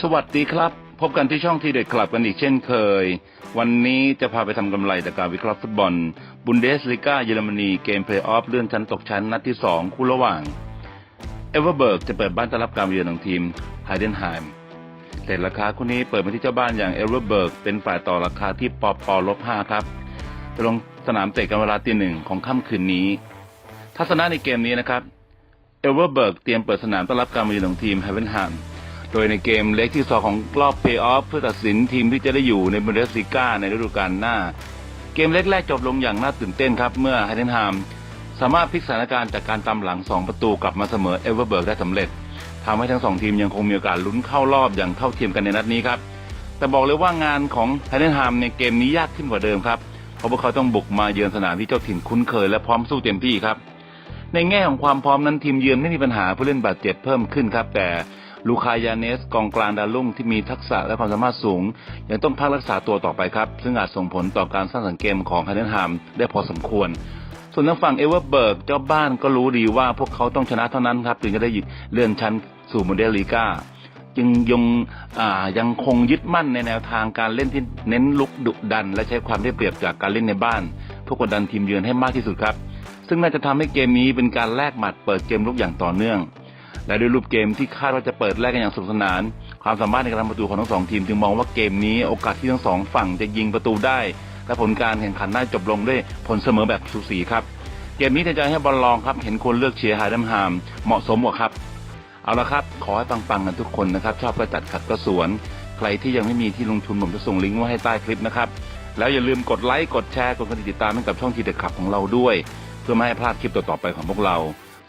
สวัสดีครับ พบกันที่ช่องทีเด็ดคลับกันอีกเช่นเคย วันนี้จะพาไปทำกำไรจากการวิเคราะห์ฟุตบอล บุนเดสลิกาเยอรมนีเกมเพลย์ออฟเลื่อนชั้นตกชั้นนัดที่ 2 คู่ระหว่าง เอเวอร์เบิร์กจะเปิดบ้านต้อนรับการเยือนของทีมไฮเดนไฮม์เรทราคาคู่นี้เปิดมาที่เจ้าบ้านอย่างเอเวอร์เบิร์กเป็นฝ่ายต่อราคาที่ปอปอลบ5ครับจะลงสนามเตะกันเวลาตีหนึ่งของค่ำคืนนี้ ทัศนะในเกมนี้นะครับเอเวอร์เบิร์กเตรียมเปิดสนามต้อนรับการมาเยือนของทีมไฮเวนไฮัม โดยในเกมเล็กที่สองของรอบเพย์ออฟเพื่อตัดสินทีมที่จะได้อยู่ในบุนเดสลิก้าในฤดูกาลหน้า เกมเล็กแรกจบลงอย่างน่าตื่นเต้นครับ เมื่อไฮเดนฮามสามารถพลิกสถานการณ์จากการตามหลัง 2 ประตูกลับมาเสมอเอเวอร์เบิร์กได้สำเร็จทำให้ทั้งสองทีมยังคงมีโอกาสลุ้นเข้ารอบอย่างเท่าเทียมกันในนัดนี้ครับแต่บอกเลยว่างานของไฮเดนฮามในเกมนี้ยากขึ้นกว่าเดิมครับเพราะพวกเขาต้องบุกมาเยือนสนามที่เจ้าถิ่นคุ้นเคยและพร้อมสู้เต็มที่ครับในแง่ของความพร้อมนั้นทีมเยือนไม่มีปัญหาผู้เล่นบาดเจ็บเพิ่มขึ้นครับแต่ ลูคายาเนสกองกลางดาวรุ่งที่มีทักษะและความสามารถสูง ยังต้องพักรักษาตัวต่อไปครับ ซึ่งอาจส่งผลต่อการสร้างสรรค์เกมของไฮเดนฮามได้พอสมควร ส่วนทางฝั่งเอเวอร์เบิร์กเจ้าบ้านก็รู้ดีว่าพวกเขาต้องชนะเท่านั้นครับถึงจะได้เลื่อนชั้นสู่โมเดลลีกาจึงยังยังคงยึดมั่นในแนวทางการเล่นที่เน้นลุกดุดัน และใช้ความได้เปรียบจากการเล่นในบ้านเพื่อกดดันทีมเยือนให้มากที่สุดครับ ซึ่งน่าจะทำให้เกมนี้เป็นการแลกหมัดเปิดเกมลุกอย่างต่อเนื่อง และด้วยรูปเกมที่คาดว่าจะเปิดแลกกันอย่างสนุกสนาน ความสามารถในการทำประตูของทั้งสองทีมจึงมองว่าเกมนี้โอกาสที่ทั้งสองฝั่งจะยิงประตูได้ และผลการแข่งขันน่าจบลงด้วยผลเสมอแบบสูสีครับ เกมนี้จะให้บอลลองครับ เห็นคนเลือกเชียร์ไฮดัมฮามเหมาะสมกว่าครับ เอาละครับ ขอให้ปังๆกันทุกคนนะครับ ชอบก็จัดขัดก็สวน ใครที่ยังไม่มีที่ลงทุนผมจะส่งลิงก์ไว้ให้ใต้คลิปนะครับ แล้วอย่าลืมกดไลค์ กดแชร์ กดกระดิ่งติดตามให้กับช่องทีเด็ดขับของเราด้วย เพื่อไม่ให้พลาดคลิปต่อๆไปของพวกเรา